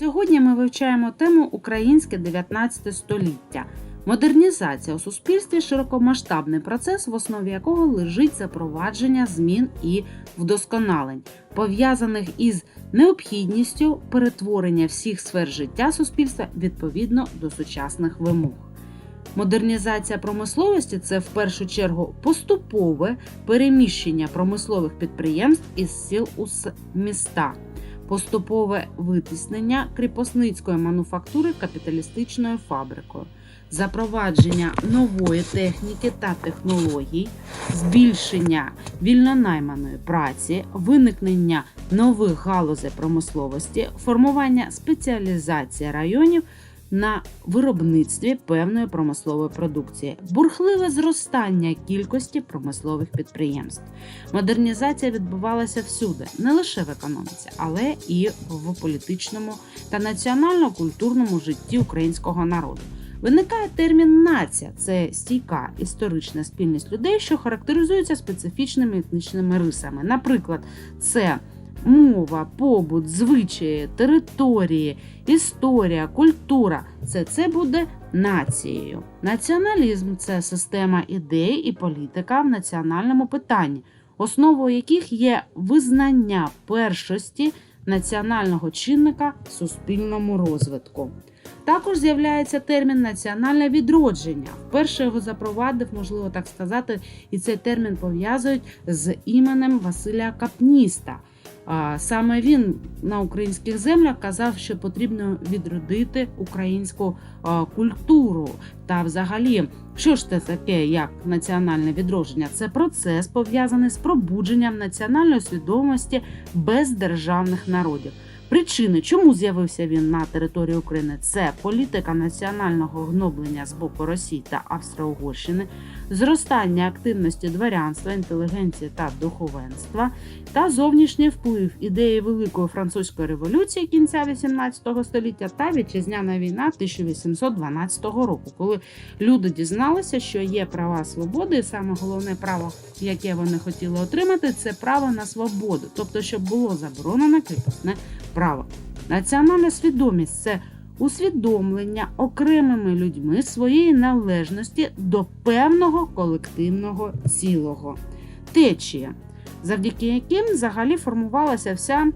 Сьогодні ми вивчаємо тему Українське 19 століття. Модернізація у суспільстві широкомасштабний процес, в основі якого лежить запровадження змін і вдосконалень, пов'язаних із необхідністю перетворення всіх сфер життя суспільства відповідно до сучасних вимог. Модернізація промисловості це в першу чергу поступове переміщення промислових підприємств із сіл у міста, поступове витиснення кріпосницької мануфактури капіталістичною фабрикою, запровадження нової техніки та технологій, збільшення вільнонайманої праці, виникнення нових галузей промисловості, формування спеціалізації районів на виробництві певної промислової продукції, бурхливе зростання кількості промислових підприємств. Модернізація відбувалася всюди, не лише в економіці, але і в політичному та національно-культурному житті українського народу. Виникає термін нація це стійка історична спільність людей, що характеризується специфічними етнічними рисами. Наприклад, це мова, побут, звичаї, території, історія, культура це, це буде нацією. Націоналізм це система ідей і політика в національному питанні, основою яких є визнання першості національного чинника в суспільному розвитку. Також з'являється термін національне відродження. Вперше його запровадив, можливо так сказати, і цей термін пов'язують з іменем Василя Капніста. Саме він на українських землях казав, що потрібно відродити українську культуру. Та, взагалі, що ж це таке, як національне відродження? Це процес пов'язаний з пробудженням національної свідомості бездержавних народів. Причини, чому з'явився він на території України, це політика національного гноблення з боку Росії та Австро-Угорщини, зростання активності дворянства, інтелігенції та духовенства, та зовнішній вплив ідеї Великої французької революції кінця XVIII століття та вітчизняна війна 1812 року, коли люди дізналися, що є права свободи, і саме головне право, яке вони хотіли отримати, це право на свободу, тобто, щоб було заборонено кріпосне право. Національна свідомість це усвідомлення окремими людьми своєї належності до певного колективного цілого. Течія, завдяки яким взагалі формувалася вся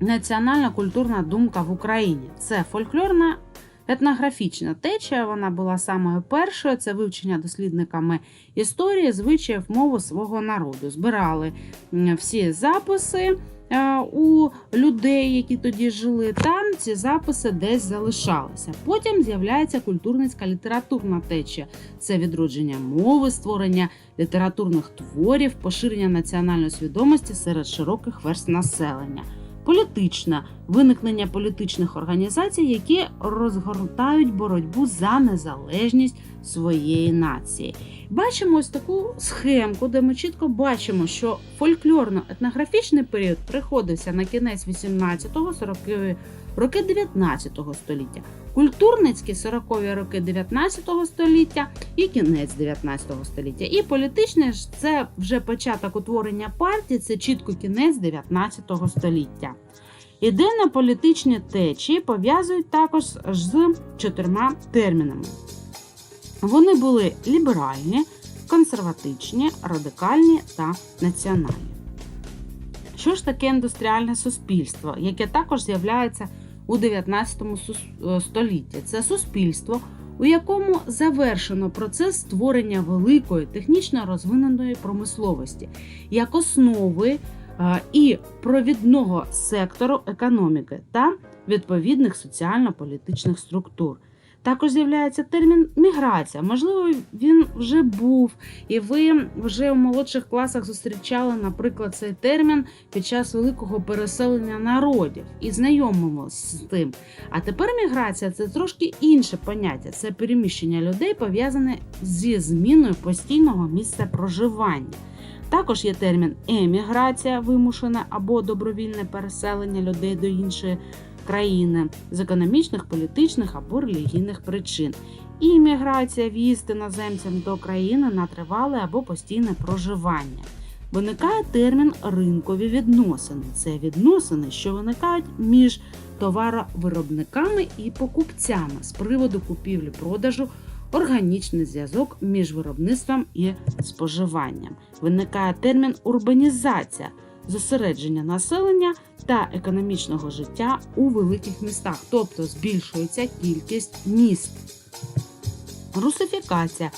національна культурна думка в Україні. Це фольклорна етнографічна течія. Вона була самою першою. Це вивчення дослідниками історії, звичаїв мови свого народу. Збирали всі записи у людей, які тоді жили. Там ці записи десь залишалися. Потім з'являється культурницька літературна течія. Це відродження мови, створення літературних творів, поширення національної свідомості серед широких верст населення. Політична виникнення політичних організацій, які розгортають боротьбу за незалежність своєї нації. Бачимо ось таку схемку, де ми чітко бачимо, що фольклорно-етнографічний період приходився на кінець 18-го, 40-ті роки 19 століття, культурницькі 40-ві роки 19 століття і кінець 19 століття. І політичне ж це вже початок утворення партії, це чітко кінець 19 століття. Ідейно-політичні течії пов'язують також з чотирма термінами. Вони були ліберальні, консерватичні, радикальні та національні. Що ж таке індустріальне суспільство, яке також з'являється у 19 е, столітті? Це суспільство, у якому завершено процес створення великої технічно розвиненої промисловості як основи е, і провідного сектору економіки та відповідних соціально-політичних структур. Також з'являється термін міграція. Можливо, він вже був, і ви вже у молодших класах зустрічали, наприклад, цей термін під час великого переселення народів і знайомимося з тим. А тепер міграція це трошки інше поняття. Це переміщення людей пов'язане зі зміною постійного місця проживання. Також є термін еміграція, вимушена або добровільне переселення людей до іншої країни з економічних, політичних або релігійних причин. Імміграція в'їзд іноземцям до країни на тривале або постійне проживання. Виникає термін ринкові відносини. Це відносини, що виникають між товаровиробниками і покупцями з приводу купівлі-продажу, органічний зв'язок між виробництвом і споживанням. Виникає термін урбанізація зосередження населення та економічного життя у великих містах, тобто збільшується кількість міст. Русифікація